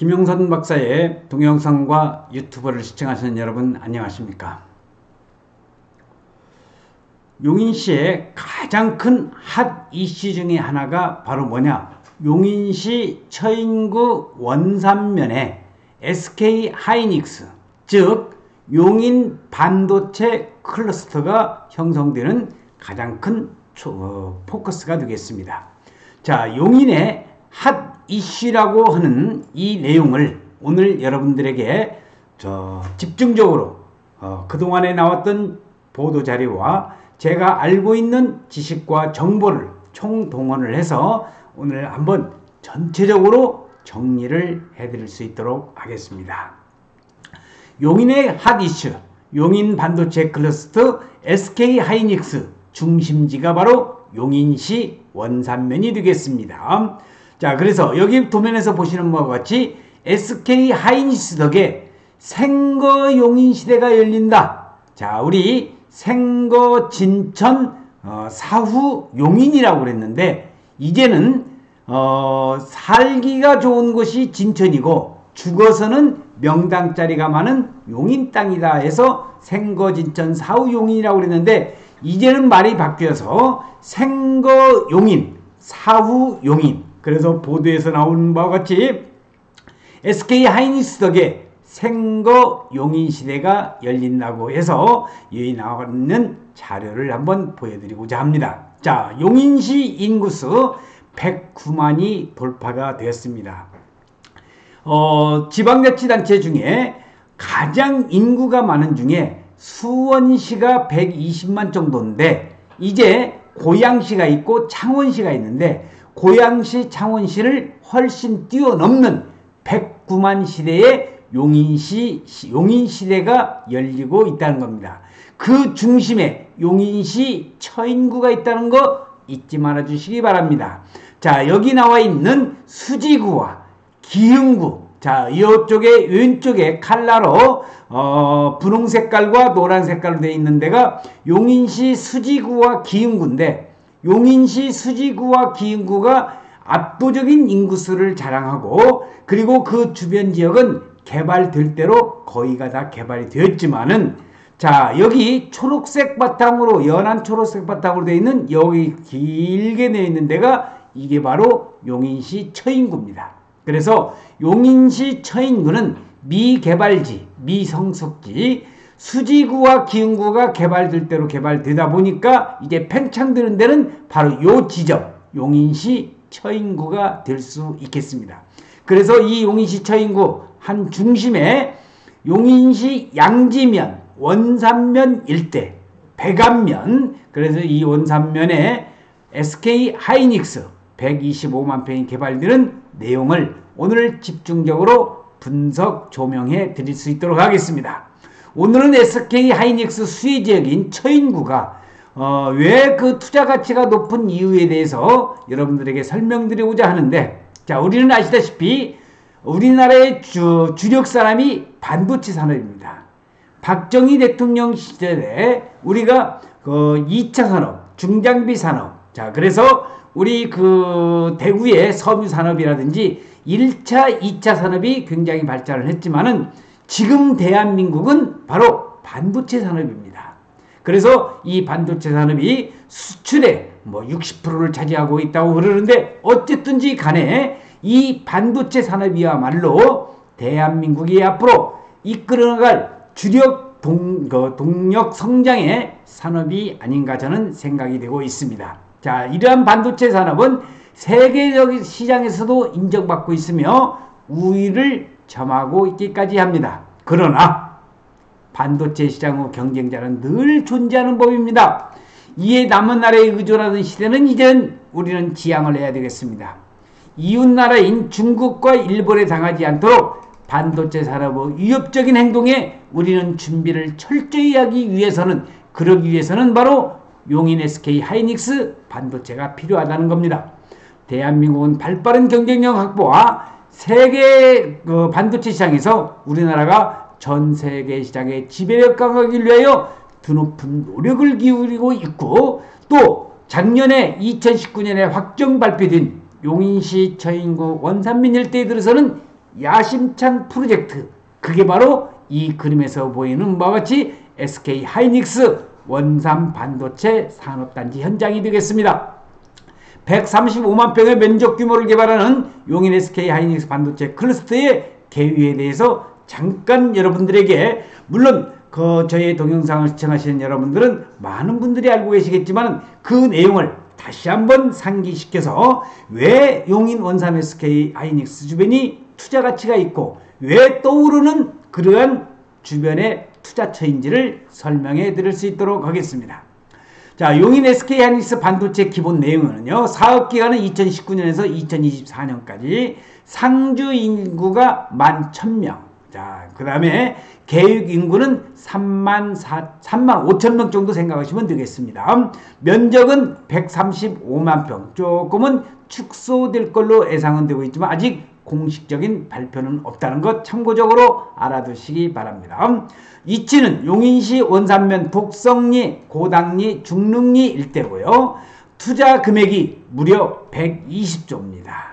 김용선 박사의 동영상과 유튜브를 시청하시는 여러분 안녕하십니까? 용인시의 가장 큰 핫 이슈 중에 하나가 바로 뭐냐? 용인시 처인구 원산면에 SK 하이닉스, 즉 용인 반도체 클러스터가 형성되는 가장 큰 어, 포커스가 되겠습니다. 자, 용인의 핫 이슈라고 하는 이 내용을 오늘 여러분들에게 저 집중적으로 어, 그동안에 나왔던 보도 자료와 제가 알고 있는 지식과 정보를 총동원을 해서 오늘 한번 전체적으로 정리를 해드릴 수 있도록 하겠습니다. 용인의 핫 이슈, 용인 반도체 클러스터 SK 하이닉스 중심지가 바로 용인시 원산면이 되겠습니다. 자, 그래서 여기 도면에서 보시는 바와 같이 SK 하이닉스 덕에 생거 용인 시대가 열린다. 자, 우리 생거 진천 어, 사후 용인이라고 그랬는데 이제는 어, 살기가 좋은 곳이 진천이고 죽어서는 명당 자리가 많은 용인 땅이다 해서 생거 진천 사후 용인이라고 그랬는데 이제는 말이 바뀌어서 생거 용인 사후 용인 그래서 보도에서 나오는 바와 같이 SK 하이닉스 덕에 생거 용인 시대가 열린다고 해서 여기 나와 있는 자료를 한번 보여드리고자 합니다. 자, 용인시 인구수 109만이 돌파가 되었습니다. 어, 지방자치단체 중에 가장 인구가 많은 중에 수원시가 120만 정도인데 이제 고양시가 있고 창원시가 있는데 고양시, 창원시를 훨씬 뛰어넘는 109만 시대의 용인시, 용인시대가 열리고 있다는 겁니다. 그 중심에 용인시 처인구가 있다는 거 잊지 말아 주시기 바랍니다. 자, 여기 나와 있는 수지구와 기흥구. 자, 이쪽에, 왼쪽에 칼라로, 어, 분홍 색깔과 노란 색깔로 되어 있는 데가 용인시 수지구와 기흥구인데, 용인시 수지구와 기흥구가 압도적인 인구수를 자랑하고, 그리고 그 주변 지역은 개발될 대로 거의가 다 개발이 되었지만은 자 여기 초록색 바탕으로 연한 초록색 바탕으로 되어 있는 여기 길게 되어 있는 데가 이게 바로 용인시 처인구입니다. 그래서 용인시 처인구는 미개발지, 미성숙지, 수지구와 기흥구가 개발될 대로 개발되다 보니까 이제 팽창되는 데는 바로 요 지점, 용인시 처인구가 될 수 있겠습니다. 그래서 이 용인시 처인구 한 중심에 용인시 양지면, 원산면 일대, 백안면, 그래서 이 원산면에 SK 하이닉스 125만 평이 개발되는 내용을 오늘 집중적으로 분석 조명해 드릴 수 있도록 하겠습니다. 오늘은 SK 하이닉스 수혜 지역인 처인구가 어, 왜 그 투자 가치가 높은 이유에 대해서 여러분들에게 설명드리고자 하는데 자 우리는 아시다시피 우리나라의 주, 주력 사람이 반도체 산업입니다. 박정희 대통령 시절에 우리가 그 2차 산업, 중장비 산업, 자 그래서 우리 그 대구의 섬유 산업이라든지 1차, 2차 산업이 굉장히 발전을 했지만은 지금 대한민국은 바로 반도체 산업입니다. 그래서 이 반도체 산업이 수출의 뭐 60%를 차지하고 있다고 그러는데 어쨌든지 간에 이 반도체 산업이야말로 대한민국이 앞으로 이끌어갈 주력 동, 그 동력 성장의 산업이 아닌가 저는 생각이 되고 있습니다. 자, 이러한 반도체 산업은 세계적 시장에서도 인정받고 있으며 우위를 점하고 있기까지 합니다. 그러나 반도체 시장의 경쟁자는 늘 존재하는 법입니다. 이에 남은 나라에 의존하던 시대는 이젠 우리는 지향을 해야 되겠습니다. 이웃 나라인 중국과 일본에 당하지 않도록 반도체 산업의 위협적인 행동에 우리는 준비를 철저히 하기 위해서는 그러기 위해서는 바로 용인 SK 하이닉스 반도체가 필요하다는 겁니다. 대한민국은 발빠른 경쟁력 확보와 세계 그 반도체 시장에서 우리나라가 전 세계 시장의 지배력 강화하기 위하여 드높은 노력을 기울이고 있고 또 작년에 2019년에 확정 발표된 용인시 처인구 원산민 일대에 들어서는 야심찬 프로젝트 그게 바로 이 그림에서 보이는 바와 같이 SK 하이닉스 원산 반도체 산업단지 현장이 되겠습니다. 135만 평의 면적 규모를 개발하는 용인 SK 하이닉스 반도체 클러스터의 개요에 대해서 잠깐 여러분들에게 물론 그 저희 동영상을 시청하시는 여러분들은 많은 분들이 알고 계시겠지만 그 내용을 다시 한번 상기시켜서 왜 용인 원삼 SK 하이닉스 주변이 투자 가치가 있고 왜 떠오르는 그러한 주변의 투자처인지를 설명해 드릴 수 있도록 하겠습니다. 자, 용인 SK 하이닉스 반도체 기본 내용은요. 사업 기간은 2019년에서 2024년까지 상주 인구가 11,000명. 자, 그다음에 계획 인구는 3만 4, 3만 5천 명 정도 생각하시면 되겠습니다. 면적은 135만 평. 조금은 축소될 걸로 예상은 되고 있지만 아직 공식적인 발표는 없다는 것 참고적으로 알아두시기 바랍니다. 이치는 용인시 원산면 독성리, 고당리, 중릉리 일대고요. 투자 금액이 무려 120조입니다.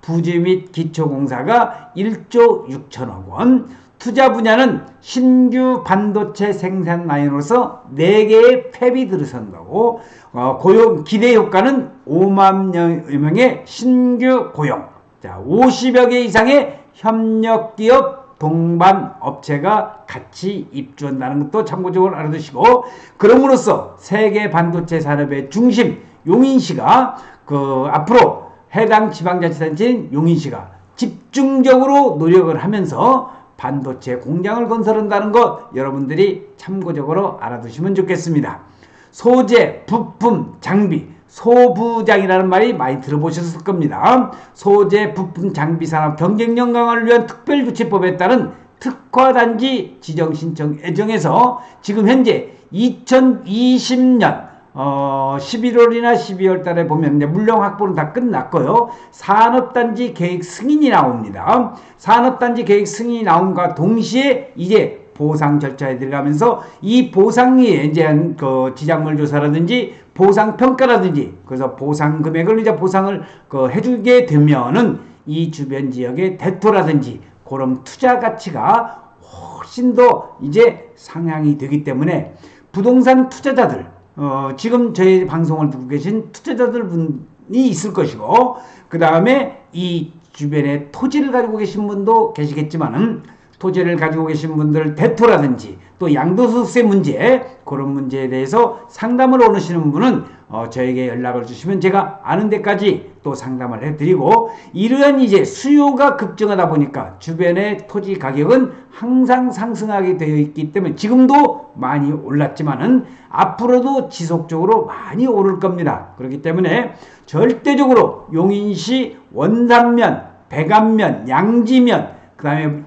부지 및 기초공사가 1조 6천억 원, 투자 분야는 신규 반도체 생산 라인으로서 4개의 팹이 들어선다고 어, 고용 기대 효과는 5만 명의 신규 고용 자 50여 개 이상의 협력 기업 동반 업체가 같이 입주한다는 것도 참고적으로 알아두시고 그럼으로써 세계 반도체 산업의 중심 용인시가 그 앞으로 해당 지방자치단체인 용인시가 집중적으로 노력을 하면서 반도체 공장을 건설한다는 것 여러분들이 참고적으로 알아두시면 좋겠습니다. 소재, 부품, 장비, 소부장이라는 말이 많이 들어보셨을 겁니다. 소재, 부품, 장비 산업 경쟁력 강화를 위한 특별조치법에 따른 특화단지 지정 신청 예정에서 지금 현재 2020년 어, 11월이나 12월 달에 보면 이제 물량 확보는 다 끝났고요. 산업단지 계획 승인이 나옵니다. 산업단지 계획 승인이 나온과 동시에 이제 보상 절차에 들어가면서 이 보상이 이제 그 지작물 조사라든지 보상 평가라든지 그래서 보상 금액을 이제 보상을 그 해주게 되면은 이 주변 지역의 대토라든지 그런 투자 가치가 훨씬 더 이제 상향이 되기 때문에 부동산 투자자들 어, 지금 저희 방송을 듣고 계신 투자자들 분이 있을 것이고, 그 다음에 이 주변에 토지를 가지고 계신 분도 계시겠지만은, 토지를 가지고 계신 분들 대토라든지 또 양도소득세 문제 그런 문제에 대해서 상담을 원하시는 분은 어, 저에게 연락을 주시면 제가 아는 데까지 또 상담을 해드리고 이러한 이제 수요가 급증하다 보니까 주변의 토지 가격은 항상 상승하게 되어 있기 때문에 지금도 많이 올랐지만은 앞으로도 지속적으로 많이 오를 겁니다. 그렇기 때문에 절대적으로 용인시 원산면, 백안면, 양지면 그 다음에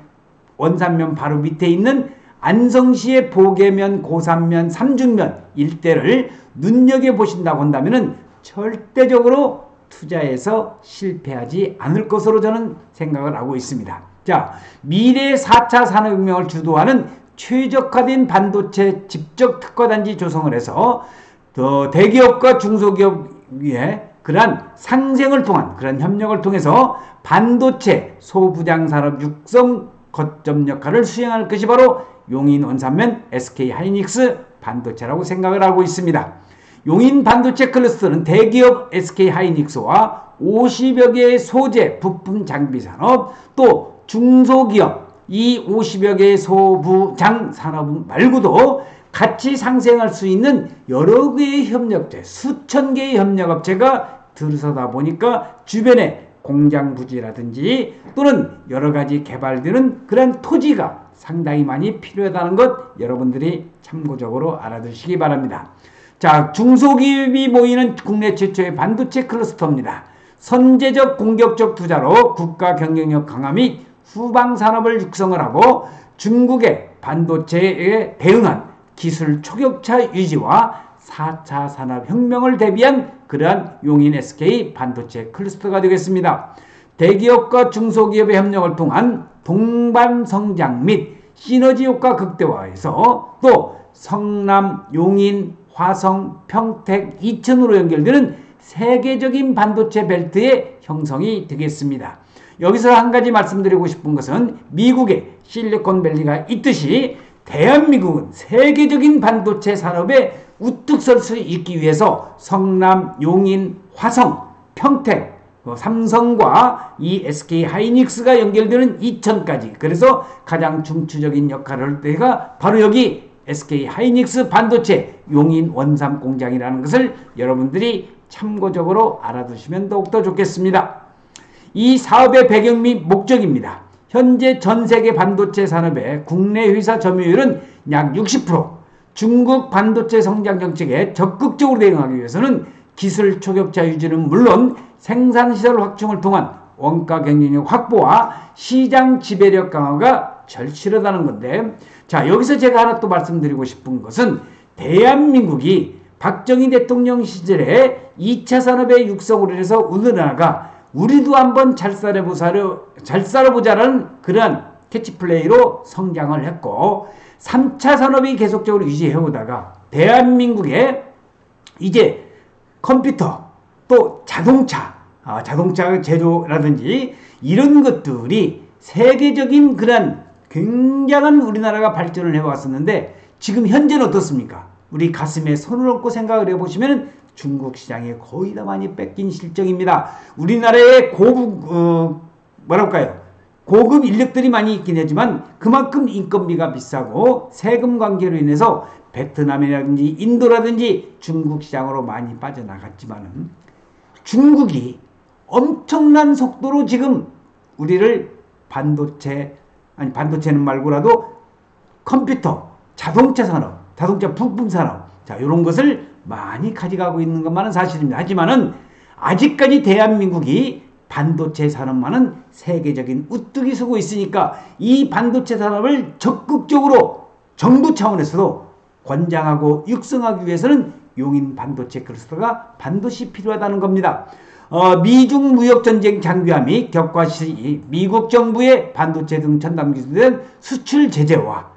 원산면 바로 밑에 있는 안성시의 보계면, 고산면, 삼중면 일대를 눈여겨보신다고 한다면 절대적으로 투자에서 실패하지 않을 것으로 저는 생각을 하고 있습니다. 자, 미래 4차 산업혁명을 주도하는 최적화된 반도체 집적 특화단지 조성을 해서 더 대기업과 중소기업 위에 그러한 상생을 통한 그런 협력을 통해서 반도체 소부장 산업 육성 거점 역할을 수행할 것이 바로 용인 원산면 SK 하이닉스 반도체라고 생각을 하고 있습니다. 용인 반도체 클러스터는 대기업 SK 하이닉스와 50여 개의 소재, 부품 장비 산업, 또 중소기업 이 50여 개의 소부장 산업 말고도 같이 상생할 수 있는 여러 개의 협력체, 수천 개의 협력업체가 들어서다 보니까 주변에 공장 부지라든지 또는 여러 가지 개발되는 그런 토지가 상당히 많이 필요하다는 것 여러분들이 참고적으로 알아두시기 바랍니다. 자, 중소기업이 모이는 국내 최초의 반도체 클러스터입니다. 선제적 공격적 투자로 국가 경쟁력 강화 및 후방 산업을 육성을 하고 중국의 반도체에 대응한 기술 초격차 유지와 4차 산업혁명을 대비한 그러한 용인 SK 반도체 클러스터가 되겠습니다. 대기업과 중소기업의 협력을 통한 동반 성장 및 시너지 효과 극대화에서 또 성남, 용인, 화성, 평택, 이천으로 연결되는 세계적인 반도체 벨트의 형성이 되겠습니다. 여기서 한 가지 말씀드리고 싶은 것은 미국의 실리콘밸리가 있듯이 대한민국은 세계적인 반도체 산업에 우뚝 설 수 있기 위해서 성남, 용인, 화성, 평택, 어, 삼성과 이 SK 하이닉스가 연결되는 이천까지 그래서 가장 중추적인 역할을 할 때가 바로 여기 SK 하이닉스 반도체 용인 원삼 공장이라는 것을 여러분들이 참고적으로 알아두시면 더욱더 좋겠습니다. 이 사업의 배경 및 목적입니다. 현재 전 세계 반도체 산업의 국내 회사 점유율은 약 60%, 중국 반도체 성장 정책에 적극적으로 대응하기 위해서는 기술 초격자 유지는 물론 생산시설 확충을 통한 원가 경쟁력 확보와 시장 지배력 강화가 절실하다는 건데 자 여기서 제가 하나 또 말씀드리고 싶은 것은 대한민국이 박정희 대통령 시절에 2차 산업의 육성으로 해서 우리나라가 우리도 한번 잘 살아보자를 잘 살아보자라는 그러한 캐치플레이로 성장을 했고 3차 산업이 계속적으로 유지해 오다가 대한민국에 이제 컴퓨터 또 자동차 아, 자동차 제조라든지 이런 것들이 세계적인 그런 굉장한 우리나라가 발전을 해왔었는데 지금 현재는 어떻습니까? 우리 가슴에 손을 얹고 생각을 해보시면 중국 시장에 거의 다 많이 뺏긴 실정입니다. 우리나라의 고급 어, 뭐랄까요? 고급 인력들이 많이 있긴 하지만 그만큼 인건비가 비싸고 세금 관계로 인해서 베트남이라든지 인도라든지 중국 시장으로 많이 빠져나갔지만은 중국이 엄청난 속도로 지금 우리를 반도체 아니 반도체는 말고라도 컴퓨터, 자동차 산업, 자동차 부품 산업 자 이런 것을 많이 가져가고 있는 것만은 사실입니다. 하지만은 아직까지 대한민국이 반도체 산업만은 세계적인 우뚝이 서고 있으니까 이 반도체 산업을 적극적으로 정부 차원에서도 권장하고 육성하기 위해서는 용인 반도체 클러스터가 반드시 필요하다는 겁니다. 어, 미중 무역 전쟁 장기화 및 격화 시 미국 정부의 반도체 등 첨단 기술에 수출 제재와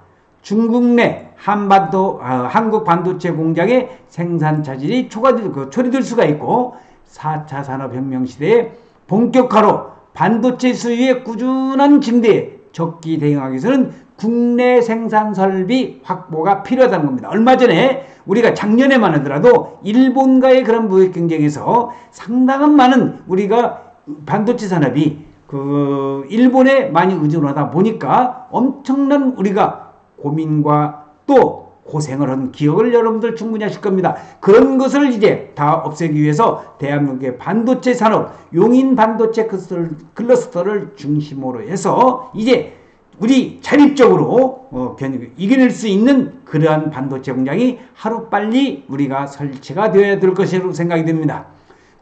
중국 내 한반도 어, 한국 반도체 공장의 생산 차질이 초과될 그 초래될 수가 있고 4차 산업혁명 시대에 본격화로 반도체 수요의 꾸준한 증대에 적기 대응하기 위해서는 국내 생산 설비 확보가 필요하다는 겁니다. 얼마 전에 우리가 작년에만 하더라도 일본과의 그런 무역 경쟁에서 상당한 많은 우리가 반도체 산업이 그 일본에 많이 의존하다 보니까 엄청난 우리가 고민과 또 고생을 한 기억을 여러분들 충분히 하실 겁니다. 그런 것을 이제 다 없애기 위해서 대한민국의 반도체 산업, 용인 반도체 클러스터를 중심으로 해서 이제 우리 자립적으로 어, 이겨낼 수 있는 그러한 반도체 공장이 하루빨리 우리가 설치가 되어야 될 것이라고 생각이 됩니다.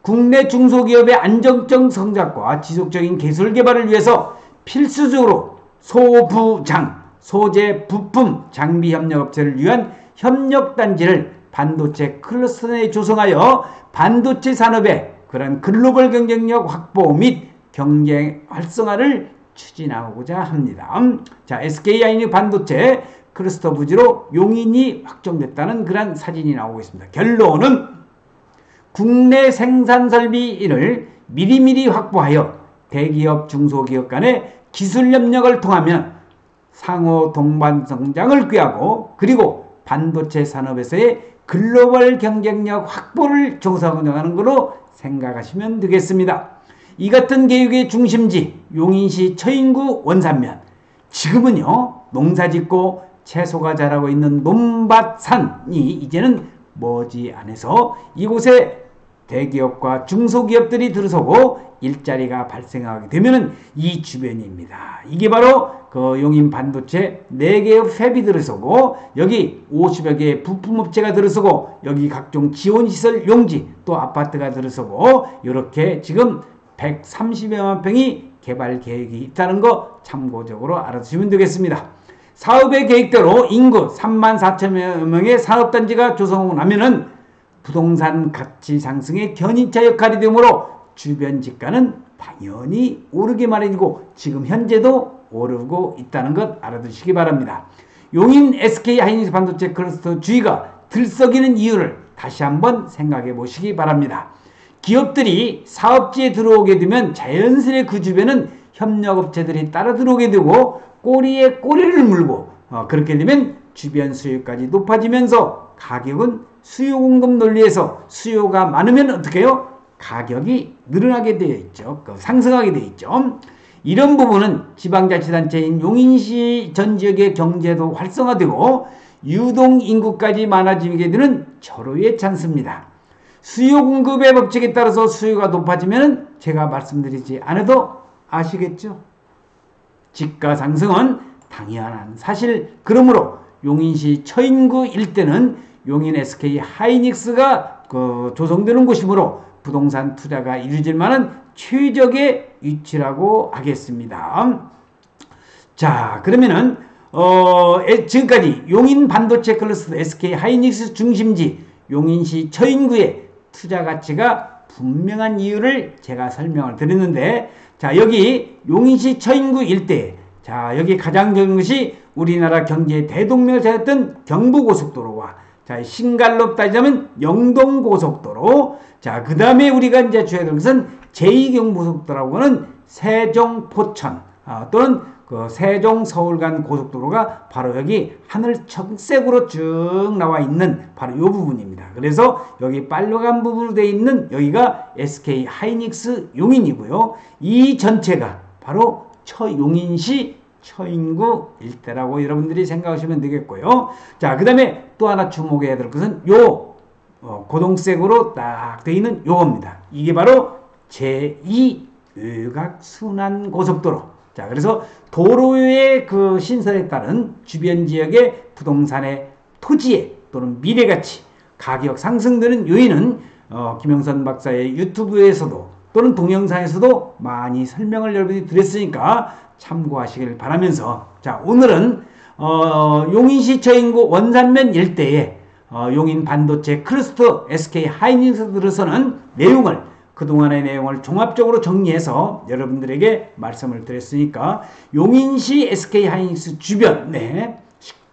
국내 중소기업의 안정적 성장과 지속적인 기술 개발을 위해서 필수적으로 소부장, 소재, 부품, 장비 협력업체를 위한 협력단지를 반도체 클러스터 내 조성하여 반도체 산업의 그런 글로벌 경쟁력 확보 및 경쟁 활성화를 추진하고자 합니다. 자, SK하이닉 반도체 클러스터 부지로 용인이 확정됐다는 그런 사진이 나오고 있습니다. 결론은 국내 생산 설비인을 미리미리 확보하여 대기업, 중소기업 간의 기술 협력을 통하면 상호 동반 성장을 꾀하고 그리고 반도체 산업에서의 글로벌 경쟁력 확보를 조사하는 것으로 생각하시면 되겠습니다. 이 같은 계획의 중심지 용인시 처인구 원산면 지금은요 농사 짓고 채소가 자라고 있는 논밭산이 이제는 머지않아서 이곳에 대기업과 중소기업들이 들어서고 일자리가 발생하게 되면 이 주변입니다. 이게 바로 그 용인 반도체 4개의 팹이 들어서고 여기 50여 개의 부품업체가 들어서고 여기 각종 지원시설 용지 또 아파트가 들어서고 이렇게 지금 130여만 평이 개발 계획이 있다는 거 참고적으로 알아두시면 되겠습니다. 사업의 계획대로 인구 3만 4천 명의 산업단지가 조성하면은 부동산 가치 상승의 견인차 역할이 되므로 주변 집가는 당연히 오르게 마련이고 지금 현재도 오르고 있다는 것 알아두시기 바랍니다. 용인 SK 하이닉스 반도체 클러스터 주의가 들썩이는 이유를 다시 한번 생각해 보시기 바랍니다. 기업들이 사업지에 들어오게 되면 자연스레 그 주변은 협력업체들이 따라 들어오게 되고 꼬리에 꼬리를 물고 어, 그렇게 되면 주변 수요까지 높아지면서 가격은 수요 공급 논리에서 수요가 많으면 어떻게 해요? 가격이 늘어나게 되어 있죠. 그 상승하게 되어 있죠. 이런 부분은 지방자치단체인 용인시 전 지역의 경제도 활성화되고 유동 인구까지 많아지게 되는 절호의 찬스입니다. 수요 공급의 법칙에 따라서 수요가 높아지면 제가 말씀드리지 않아도 아시겠죠? 집가 상승은 당연한 사실. 그러므로 용인시 처인구 일대는 용인 SK 하이닉스가 그 조성되는 곳이므로 부동산 투자가 이루어질 만한 최적의 위치라고 하겠습니다. 자, 그러면은 어, 에, 지금까지 용인 반도체 클러스터 SK 하이닉스 중심지 용인시 처인구의 투자 가치가 분명한 이유를 제가 설명을 드렸는데 자, 여기 용인시 처인구 일대 자, 여기 가장 적은 것이 우리나라 경제의 대동맥을 세웠던 경부고속도로와 자, 신갈로 따지자면 영동고속도로. 자, 그 다음에 우리가 이제 주의해야 될 것은 제2경부속도로라고 하는 세종 포천, 아, 또는 그 세종 서울 간 고속도로가 바로 여기 하늘 청색으로 쭉 나와 있는 바로 이 부분입니다. 그래서 여기 빨간 부분으로 되어 있는 여기가 SK 하이닉스 용인이고요. 이 전체가 바로 처용인시 처인구 일대라고 여러분들이 생각하시면 되겠고요. 자, 그 다음에 또 하나 주목해야 될 것은 요 어, 고동색으로 딱 되어 있는 요겁니다. 이게 바로 제2 외곽순환 고속도로. 자, 그래서 도로의 그 신설에 따른 주변 지역의 부동산의 토지에 또는 미래가치, 가격 상승되는 요인은 어, 김영선 박사의 유튜브에서도 또는 동영상에서도 많이 설명을 여러분이 드렸으니까 참고하시길 바라면서 자 오늘은 어, 용인시 처인구 원산면 일대에 어, 용인 반도체 클러스터 SK 하이닉스 들어서는 내용을 그동안의 내용을 종합적으로 정리해서 여러분들에게 말씀을 드렸으니까 용인시 SK 하이닉스 주변 네,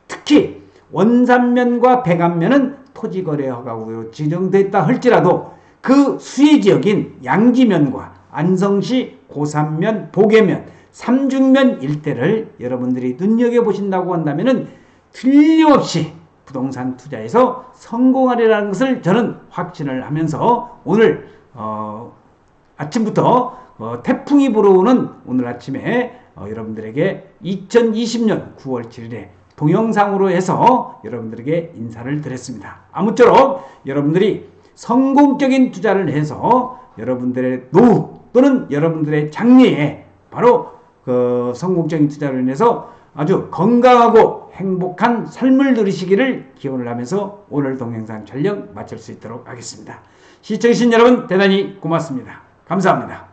특히 원산면과 백안면은 토지거래 허가구로 지정됐다 할지라도 그 수혜 지역인 양지면과 안성시 고산면, 보계면, 삼중면 일대를 여러분들이 눈여겨보신다고 한다면 틀림없이 부동산 투자에서 성공하리라는 것을 저는 확신을 하면서 오늘 어, 아침부터 어, 태풍이 불어오는 오늘 아침에 어, 여러분들에게 2020년 9월 7일에 동영상으로 해서 여러분들에게 인사를 드렸습니다. 아무쪼록 여러분들이 성공적인 투자를 해서 여러분들의 노후 또는 여러분들의 장래에 바로 그 성공적인 투자를 인해서 아주 건강하고 행복한 삶을 누리시기를 기원을 하면서 오늘 동영상 촬영 마칠 수 있도록 하겠습니다. 시청해주신 여러분 대단히 고맙습니다. 감사합니다.